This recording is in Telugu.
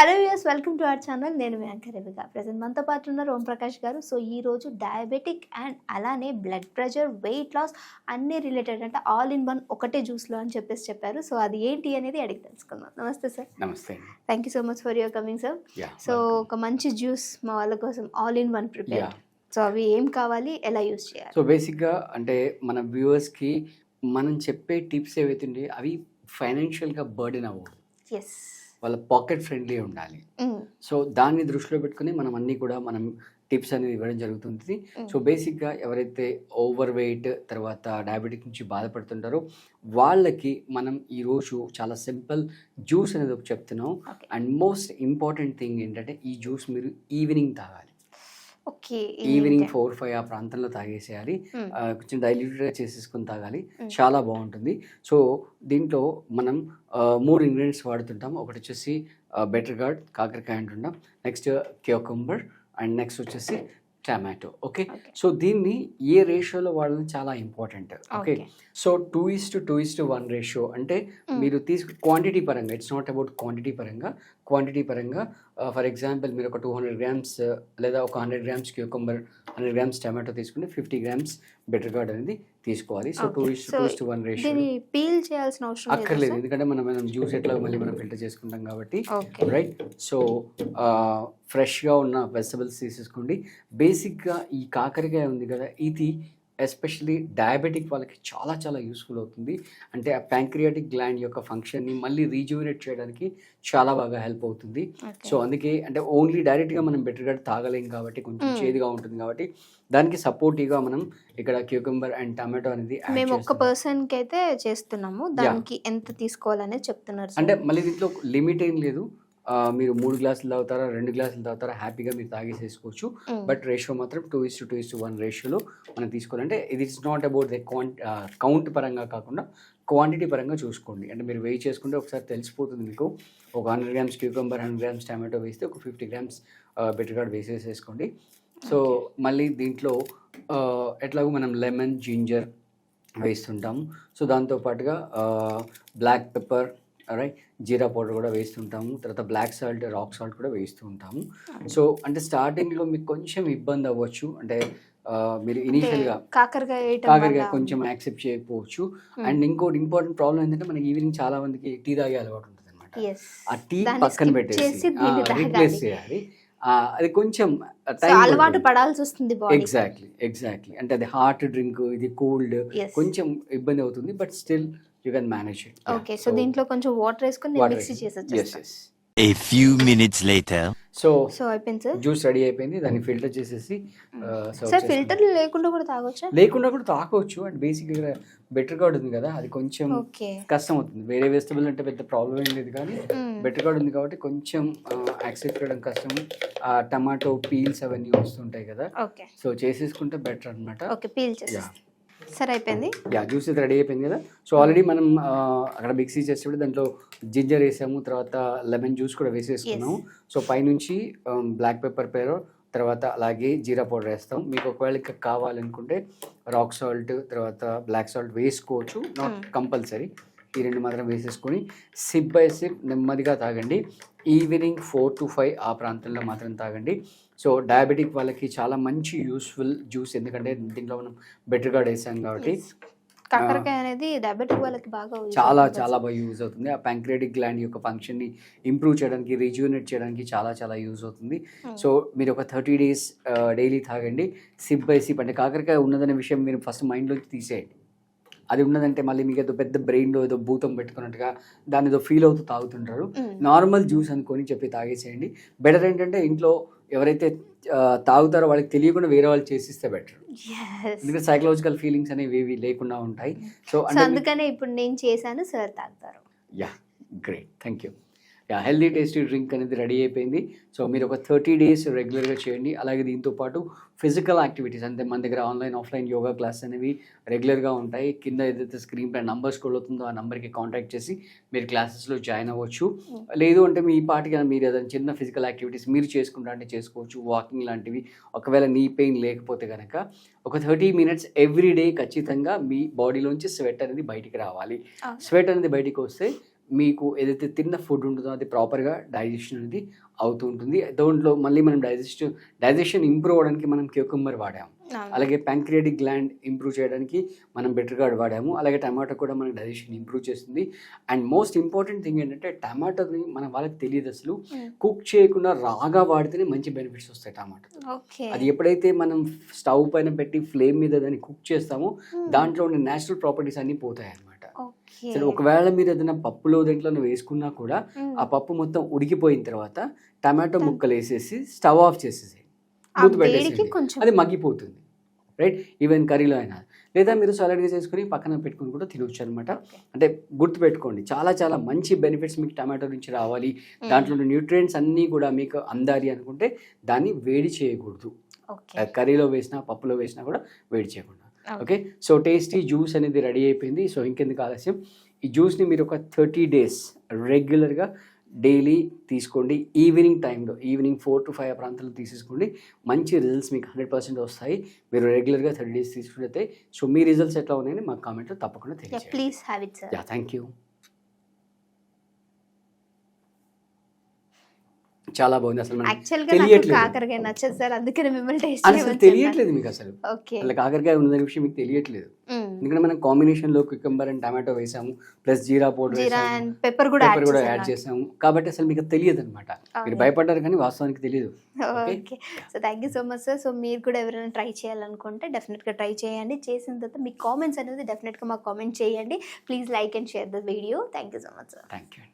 Hello views welcome to our channel నేను మీ యాంకర్ రవిగా ప్రజెంట్ మనతో పాటు ఉన్నారు ఓం ప్రకాష్ గారు. సో ఈ రోజు డయాబెటిక్ అండ్ అలానే బ్లడ్ ప్రెషర్ వెయిట్ లాస్ అన్ని రిలేటెడ్ అంటే ఆల్ ఇన్ వన్ ఒకటే జ్యూస్లో అని చెప్పేసి చెప్పారు. సో అది ఏంటి అనేది అడిగి తెలుసుకుందాం. నమస్తే సార్ నమస్తే thank you so much for your coming sir so ఒక మంచి జ్యూస్ మా వాళ్ళ కోసం all in one prepare so అవి ఏం కావాలి ఎలా యూస్ చేయాలి? సో బేసిక్గా అంటే మన వ్యూవర్స్కి మనం చెప్పే టిప్స్ ఏవైతే అవి ఫైనాన్షియల్గా బర్డెన్ అవ్వవు. ఎస్ వాళ్ళ పాకెట్ ఫ్రెండ్లీ ఉండాలి. సో దాన్ని దృష్టిలో పెట్టుకుని మనం అన్నీ కూడా మనం టిప్స్ అనేది ఇవ్వడం జరుగుతుంది. సో బేసిక్గా ఎవరైతే ఓవర్ వెయిట్ తర్వాత డయాబెటిక్ నుంచి బాధపడుతుంటారో వాళ్ళకి మనం ఈరోజు చాలా సింపుల్ జ్యూస్ అనేది చెప్తున్నాం. అండ్ మోస్ట్ ఇంపార్టెంట్ థింగ్ ఏంటంటే ఈ జ్యూస్ మీరు ఈవినింగ్ తాగాలి. ఈవినింగ్ ఫోర్ ఫైవ్ ఆ ప్రాంతంలో తాగేసేయాలి. కొంచెం డైల్యూటెడ్గా చేసేసుకొని తాగాలి. చాలా బాగుంటుంది. సో దీంట్లో మనం మూడు ఇంగ్రీడియంట్స్ వాడుతుంటాం. ఒకటి వచ్చేసి బెటర్ గార్డ్ కాకరకాయ అంటుంటాం. నెక్స్ట్ క్యోకంబర్ అండ్ నెక్స్ట్ వచ్చేసి టమాటో. ఓకే? సో దీన్ని ఏ రేషియోలో వాడడం చాలా important. Okay? Okay. So two is to two is to one ratio అంటే మీరు తీసుకు క్వాంటిటీ పరంగా ఇట్స్ నాట్ అబౌట్ క్వాంటిటీ పరంగా క్వాంటిటీ పరంగా ఫర్ ఎగ్జాంపుల్ మీరు ఒక టూ హండ్రెడ్ గ్రామ్స్ లేదా ఒక hundred grams cucumber hundred grams tomato తీసుకుంటే ఫిఫ్టీ గ్రామ్స్ బెటర్ గార్డ్ అనేది తీసుకోవాలి. So two. Is to one ratio దీన్ని పీల్ చేయాల్సిన అవసరం అక్కర్లేదు. లేదు ఎందుకంటే మనం మనం జ్యూస్ ఎట్లా మళ్ళీ మనం ఫిల్టర్ చేసుకుంటాం కాబట్టి. రైట్ సో ఫ్రెష్గా ఉన్న వెజిటబుల్స్ తీసేసుకోండి. బేసిక్గా ఈ కాకరకాయ ఉంది కదా ఇది ఎస్పెషలీ డయాబెటిక్ వాళ్ళకి చాలా చాలా యూస్ఫుల్ అవుతుంది. అంటే ఆ ప్యాంక్రియాటిక్ గ్లాండ్ యొక్క ఫంక్షన్ని మళ్ళీ రీజువినేట్ చేయడానికి చాలా బాగా హెల్ప్ అవుతుంది. సో అందుకే అంటే ఓన్లీ డైరెక్ట్గా మనం బెటర్గా తాగలేం కాబట్టి కొంచెం. చేదుగా ఉంటుంది కాబట్టి దానికి సపోర్టివ్గా మనం ఇక్కడ క్యూకంబర్ అండ్ టమాటో అనేది మేము ఒక్క చేస్తున్నాం. పర్సన్కి అయితే చేస్తున్నాము దానికి ఎంత తీసుకోవాలనేది చెప్తున్నారు అంటే మళ్ళీ దీంట్లో లిమిట్ ఏం లేదు. మీరు మూడు గ్లాసులు తాగుతారా రెండు గ్లాసులు తాగుతారా హ్యాపీగా మీరు తాగేసేసుకోవచ్చు. బట్ రేషియో మాత్రం two is to two is to one రేషియోలో మనం తీసుకోవాలంటే ఇది it's not about the quant count పరంగా కాకుండా క్వాంటిటీ పరంగా చూసుకోండి. అంటే మీరు వెయిట్ చేసుకుంటే ఒకసారి తెలిసిపోతుంది మీకు. ఒక hundred grams cucumber hundred grams tomato వేస్తే ఒక ఫిఫ్టీ గ్రామ్స్ బెటర్ గార్డ్ వేసేసేసుకోండి. సో మళ్ళీ దీంట్లో ఎట్లాగో మనం లెమన్ జింజర్ వేస్తుంటాము సో దాంతోపాటుగా black pepper right jeera powder కూడా వేస్తుంటాము. తర్వాత బ్లాక్ సాల్ట్ రాక్ సాల్ట్ కూడా వేస్తూ ఉంటాము సో అంటే స్టార్టింగ్లో మీకు కొంచెం ఇబ్బంది అవ్వచ్చు. అంటే మీరు ఇనీషియల్గా కాకరకాయ కాకరకాయ కొంచెం యాక్సెప్ట్ చేయకపోవచ్చు. Hmm. అండ్ ఇంకోటి ఇంపార్టెంట్ ప్రాబ్లం ఏంటంటే మనకి ఈవినింగ్ చాలా మందికి టీ తాగే అలవాటు ఉంటుంది అనమాట. ఆ టీ పక్కన పెట్టేసి రిప్లేస్. చేయాలి. అది కొంచెం అలవాటు పడాల్సి వస్తుంది ఎగ్జాక్ట్లీ ఎగ్జాక్ట్లీ అంటే అది హాట్ డ్రింక్ ఇది కూల్డ్. కొంచెం ఇబ్బంది అవుతుంది. But still you can manage it. Okay so దీంట్లో కొంచెం వాటర్ వేసుకొని నేను మిక్సీ చేసి ఎస్ వచ్చేస్తాను yes A few minutes later. So so అయిపోయింది సార్ జ్యూస్ రెడీ అయిపోయింది. దాన్ని ఫిల్టర్ చేసేసి ఆ, serve సార్. ఫిల్టర్ లేకుండా కూడా తాగొచ్చా? లేకుండా కూడా తాగవచ్చు అండ్ బేసిక్గా బెటర్ గార్డ్ ఉంది కదా అది కొంచెం కష్టం అవుతుంది. వేరే వెజిటబుల్ అంటే పెద్ద ప్రాబ్లం ఏం లేదు కానీ బెటర్ గార్డ్ ఉంది కాబట్టి కొంచెం యాక్సెప్ట్ చేయడం కష్టం. ఆ టమాటో పీల్స్ అవన్నీ వస్తుంటాయి కదా. ఓకే సో చేసేసుకుంటే బెటర్ అనమాట ఓకే పీల్ సరే అయిపోయింది? యా జ్యూస్ అయితే రెడీ అయిపోయింది కదా? సో ఆల్రెడీ మనం అక్కడ మిక్సీ చేసేటప్పుడు దాంట్లో జింజర్ వేసాము తర్వాత లెమన్ జ్యూస్ కూడా వేసేసుకున్నాము. సో పైనుంచి బ్లాక్ పెప్పర్ పేరు తర్వాత అలాగే జీరా పౌడర్ వేస్తాం. మీకు ఒకవేళ కావాలనుకుంటే రాక్ సాల్ట్ తర్వాత బ్లాక్ సాల్ట్ వేసుకోవచ్చు. నాట్. కంపల్సరీ ఈ రెండు మాత్రం వేసేసుకొని సిప్ బై సిప్ నెమ్మదిగా తాగండి. ఈవినింగ్ ఫోర్ టు ఫైవ్ ఆ ప్రాంతంలో మాత్రం తాగండి. సో డయాబెటిక్ వాళ్ళకి చాలా మంచి యూస్ఫుల్ జ్యూస్ ఎందుకంటే దీంట్లో మనం బెటర్ గార్డ్ వేసాం కాబట్టి. కాకరకాయ అనేది డయాబెటిక్ వాళ్ళకి బాగా చాలా. చాలా బాగా యూజ్ అవుతుంది. ఆ ప్యాంక్రియాటిక్ గ్లాండ్ యొక్క ఫంక్షన్ని ఇంప్రూవ్ చేయడానికి రిజ్యూనేట్ చేయడానికి చాలా చాలా యూజ్ అవుతుంది. Hmm. సో మీరు ఒక థర్టీ డేస్ డైలీ తాగండి. సిప్ బై సిప్ అంటే కాకరకాయ ఉన్నదనే విషయం మీరు ఫస్ట్ మైండ్లోంచి తీసేయండి. అది ఉన్నదంటే మళ్ళీ మీకు ఏదో పెద్ద బ్రెయిన్లో ఏదో భూతం పెట్టుకున్నట్టుగా దాని ఏదో ఫీల్ అవుతూ తాగుతుంటారు. నార్మల్ జ్యూస్ అనుకొని చెప్పి తాగేసేయండి. బెటర్ ఏంటంటే ఇంట్లో ఎవరైతే తాగుతారో వాళ్ళకి తెలియకుండా వేరే వాళ్ళు చేసిస్తే బెటర్. ఎందుకంటే సైకలాజికల్ ఫీలింగ్స్ అనేవి ఏవి లేకుండా ఉంటాయి. సో అందుకనే ఇప్పుడు నేను చేశాను సార్ తాగుతారు. Yeah great thank yeah healthy tasty drink అనేది రెడీ అయిపోయింది. సో మీరు ఒక థర్టీ డేస్ రెగ్యులర్గా చేయండి. అలాగే దీంతో పాటు ఫిజికల్ యాక్టివిటీస్ అంటే మన దగ్గర ఆన్లైన్ ఆఫ్లైన్ యోగా క్లాస్ అనేవి రెగ్యులర్గా ఉంటాయి. కింద ఏదైతే స్క్రీన్ పై నంబర్ స్కూల్ అవుతుందో ఆ నెంబర్కి కాంటాక్ట్ చేసి మీరు క్లాసెస్లో జాయిన్ అవ్వచ్చు. లేదు అంటే మీ పాటిగా మీరు ఏదైనా చిన్న ఫిజికల్ యాక్టివిటీస్ మీరు చేసుకుంటా అంటే చేసుకోవచ్చు. వాకింగ్ లాంటివి. ఒకవేళ నీ పెయిన్ లేకపోతే కనుక ఒక థర్టీ మినిట్స్ ఎవ్రీ డే ఖచ్చితంగా మీ బాడీలోంచి స్వెట్ అనేది బయటికి రావాలి. స్వెట్ అనేది బయటికి వస్తే మీకు ఏదైతే తిన్న ఫుడ్ ఉంటుందో అది ప్రాపర్గా డైజెషన్ అనేది అవుతూ ఉంటుంది. దాంట్లో మళ్ళీ మనం డైజెస్ట్ డైజెషన్ ఇంప్రూవ్ అవ్వడానికి మనం క్యూకంబర్ వాడాము. అలాగే ప్యాంక్రియాటిక్ గ్లాండ్ ఇంప్రూవ్ చేయడానికి మనం బెటర్ గార్డ్ వాడాము. అలాగే టమాటో కూడా మన డైజెషన్ ఇంప్రూవ్ చేస్తుంది. అండ్ మోస్ట్ ఇంపార్టెంట్ థింగ్ ఏంటంటే టమాటోని మన వాళ్ళకి తెలియదు అసలు. కుక్ చేయకుండా రాగా వాడితేనే మంచి బెనిఫిట్స్ వస్తాయి టమాటో అది ఎప్పుడైతే మనం స్టవ్ పైన పెట్టి ఫ్లేమ్ మీద దాన్ని కుక్ చేస్తామో దాంట్లో ఉన్న నేచురల్ ప్రాపర్టీస్ అన్నీ పోతాయి అన్నమాట. సరే ఒకవేళ మీరు ఏదైనా పప్పులో దేంట్లో వేసుకున్నా కూడా ఆ పప్పు మొత్తం ఉడికిపోయిన తర్వాత టమాటో ముక్కలు వేసేసి స్టవ్ ఆఫ్ చేసేసి మూత కొంచెం అది మగ్గిపోతుంది. రైట్? ఈవెన్ కర్రీలో అయినా. లేదా మీరు సాలడ్గా చేసుకుని పక్కన పెట్టుకుని కూడా తినొచ్చు అనమాట అంటే గుర్తుపెట్టుకోండి చాలా చాలా మంచి బెనిఫిట్స్ మీకు టమాటో నుంచి రావాలి. దాంట్లో ఉన్న న్యూట్రియంట్స్ అన్నీ కూడా మీకు అందాలి అనుకుంటే దాన్ని వేడి చేయకూడదు. కర్రీలో వేసినా పప్పులో వేసినా కూడా వేడి చేయకుండా Okay. Okay? So tasty juice అనేది రెడీ అయిపోయింది. సో ఇంకెందుకు ఆలస్యం? ఈ జ్యూస్ని మీరు ఒక థర్టీ డేస్ రెగ్యులర్గా డైలీ తీసుకోండి. ఈవినింగ్ టైంలో ఈవినింగ్ ఫోర్ టు ఫైవ్ ప్రాంతంలో తీసేసుకోండి. మంచి రిజల్ట్స్ మీకు హండ్రెడ్ పర్సెంట్ వస్తాయి. మీరు రెగ్యులర్గా థర్టీ డేస్ తీసుకుంటే సో మీ రిజల్ట్స్ ఎట్లా ఉన్నాయని మాకు కామెంట్లో తప్పకుండా తెలియజేయండి please have it sir thank you చాలా బాగుంది అసలు గా తెలియట్లేదు. కాకరకాయ నచ్చదు సార్ అందుకని మిమ్మల్ని టేస్ట్ అసలు తెలియట్లేదు మీకు అసలు. ఓకే. అసలు కాకరకాయ ఉన్నదనే విషయం మీకు తెలియట్లేదు. ఎందుకంటే మనం కాంబినేషన్లో క్యూకంబర్ అండ్ టమాటో వేసాము ప్లస్ జీరా పౌడర్ జీరా వేసాము అండ్ పెప్పర్ కూడా పెప్పర్ కూడా యాడ్ చేసాము కాబట్టి అసలు మీకు తెలియదు అనమాట మీరు భయపడ్డారు కానీ వాస్తవానికి తెలియదు. Okay. So thank you so much sir so మీరు కూడా ఎవరైనా ట్రై చేయాలనుకుంటే డెఫినెట్గా ట్రై చేయండి. చేసిన తర్వాత మీ కామెంట్స్ అనేది డెఫినెట్గా మాకు కామెంట్ చేయండి. Please like and share the video thank you so much sir thank you